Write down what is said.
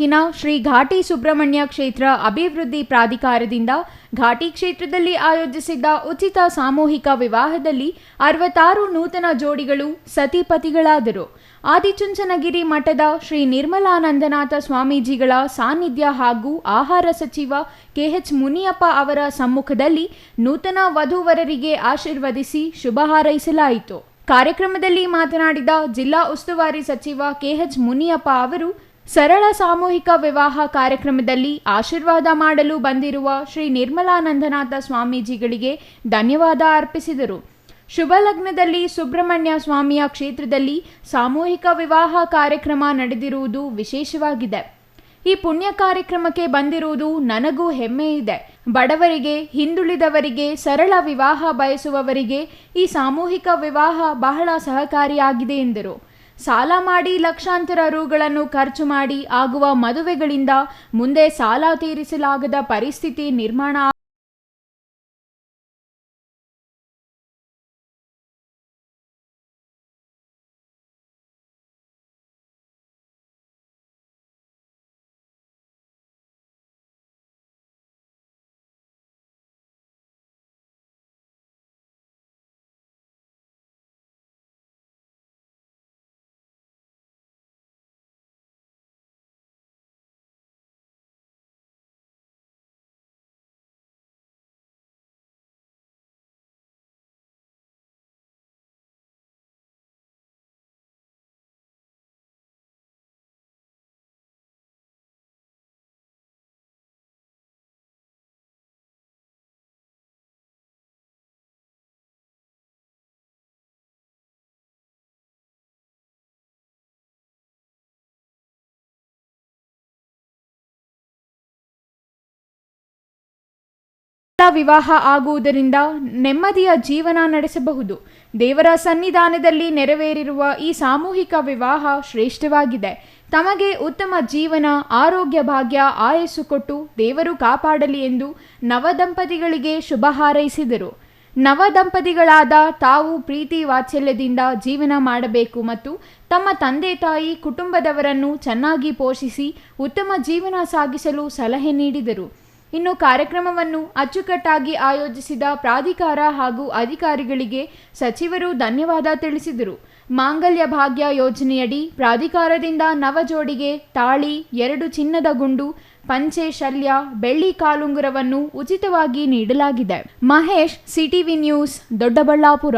ತಾಲೂಕಿನ ಶ್ರೀ ಘಾಟಿ ಸುಬ್ರಹ್ಮಣ್ಯ ಕ್ಷೇತ್ರ ಅಭಿವೃದ್ಧಿ ಪ್ರಾಧಿಕಾರದಿಂದ ಘಾಟಿ ಕ್ಷೇತ್ರದಲ್ಲಿ ಆಯೋಜಿಸಿದ್ದ ಉಚಿತ ಸಾಮೂಹಿಕ ವಿವಾಹದಲ್ಲಿ ಅರವತ್ತಾರು ನೂತನ ಜೋಡಿಗಳು ಸತಿಪತಿಗಳಾದರು. ಆದಿಚುಂಚನಗಿರಿ ಮಠದ ಶ್ರೀ ನಿರ್ಮಲಾನಂದನಾಥ ಸ್ವಾಮೀಜಿಗಳ ಸಾನ್ನಿಧ್ಯ ಹಾಗೂ ಆಹಾರ ಸಚಿವ ಕೆಎಚ್ ಮುನಿಯಪ್ಪ ಅವರ ಸಮ್ಮುಖದಲ್ಲಿ ನೂತನ ವಧುವರರಿಗೆ ಆಶೀರ್ವದಿಸಿ ಶುಭ ಹಾರೈಸಲಾಯಿತು. ಕಾರ್ಯಕ್ರಮದಲ್ಲಿ ಮಾತನಾಡಿದ ಜಿಲ್ಲಾ ಉಸ್ತುವಾರಿ ಸಚಿವ ಕೆಎಚ್ ಮುನಿಯಪ್ಪ ಅವರು ಸರಳ ಸಾಮೂಹಿಕ ವಿವಾಹ ಕಾರ್ಯಕ್ರಮದಲ್ಲಿ ಆಶೀರ್ವಾದ ಮಾಡಲು ಬಂದಿರುವ ಶ್ರೀ ನಿರ್ಮಲಾನಂದನಾಥ ಸ್ವಾಮೀಜಿಗಳಿಗೆ ಧನ್ಯವಾದ ಅರ್ಪಿಸಿದರು. ಶುಭ ಲಗ್ನದಲ್ಲಿ ಸುಬ್ರಹ್ಮಣ್ಯ ಸ್ವಾಮಿಯ ಕ್ಷೇತ್ರದಲ್ಲಿ ಸಾಮೂಹಿಕ ವಿವಾಹ ಕಾರ್ಯಕ್ರಮ ನಡೆದಿರುವುದು ವಿಶೇಷವಾಗಿದೆ. ಈ ಪುಣ್ಯ ಕಾರ್ಯಕ್ರಮಕ್ಕೆ ಬಂದಿರುವುದು ನನಗೂ ಹೆಮ್ಮೆ ಇದೆ. ಬಡವರಿಗೆ, ಹಿಂದುಳಿದವರಿಗೆ, ಸರಳ ವಿವಾಹ ಬಯಸುವವರಿಗೆ ಈ ಸಾಮೂಹಿಕ ವಿವಾಹ ಬಹಳ ಸಹಕಾರಿಯಾಗಿದೆ ಎಂದರು. ಸಾಲ ಮಾಡಿ ಲಕ್ಷಾಂತರ ರುಗಳನ್ನು ಖರ್ಚು ಮಾಡಿ ಆಗುವ ಮದುವೆಗಳಿಂದ ಮುಂದೆ ಸಾಲ ತೀರಿಸಲಾಗದ ಪರಿಸ್ಥಿತಿ ನಿರ್ಮಾಣ ವಿವಾಹ ಆಗುವುದರಿಂದ ನೆಮ್ಮದಿಯ ಜೀವನ ನಡೆಸಬಹುದು. ದೇವರ ಸನ್ನಿಧಾನದಲ್ಲಿ ನೆರವೇರಿರುವ ಈ ಸಾಮೂಹಿಕ ವಿವಾಹ ಶ್ರೇಷ್ಠವಾಗಿದೆ. ತಮಗೆ ಉತ್ತಮ ಜೀವನ, ಆರೋಗ್ಯ ಭಾಗ್ಯ ಆಯಸ್ಸು ಕೊಟ್ಟು ದೇವರು ಕಾಪಾಡಲಿ ಎಂದು ನವದಂಪತಿಗಳಿಗೆ ಶುಭ ಹಾರೈಸಿದರು. ನವದಂಪತಿಗಳಾದ ತಾವು ಪ್ರೀತಿ ವಾತ್ಸಲ್ಯದಿಂದ ಜೀವನ ಮಾಡಬೇಕು ಮತ್ತು ತಮ್ಮ ತಂದೆ ತಾಯಿ ಕುಟುಂಬದವರನ್ನು ಚೆನ್ನಾಗಿ ಪೋಷಿಸಿ ಉತ್ತಮ ಜೀವನ ಸಾಗಿಸಲು ಸಲಹೆ ನೀಡಿದರು. ಇನ್ನು ಕಾರ್ಯಕ್ರಮವನ್ನು ಅಚ್ಚುಕಟ್ಟಾಗಿ ಆಯೋಜಿಸಿದ ಪ್ರಾಧಿಕಾರ ಹಾಗೂ ಅಧಿಕಾರಿಗಳಿಗೆ ಸಚಿವರು ಧನ್ಯವಾದ ತಿಳಿಸಿದರು. ಮಾಂಗಲ್ಯ ಭಾಗ್ಯ ಯೋಜನೆಯಡಿ ಪ್ರಾಧಿಕಾರದಿಂದ ನವಜೋಡಿಗೆ ತಾಳಿ, ಎರಡು ಚಿನ್ನದ ಗುಂಡು, ಪಂಚೆ ಶಲ್ಯ, ಬೆಳ್ಳಿ ಕಾಲುಂಗುರವನ್ನು ಉಚಿತವಾಗಿ ನೀಡಲಾಗಿದೆ. Mahesh, CTV news, Doddaballapura.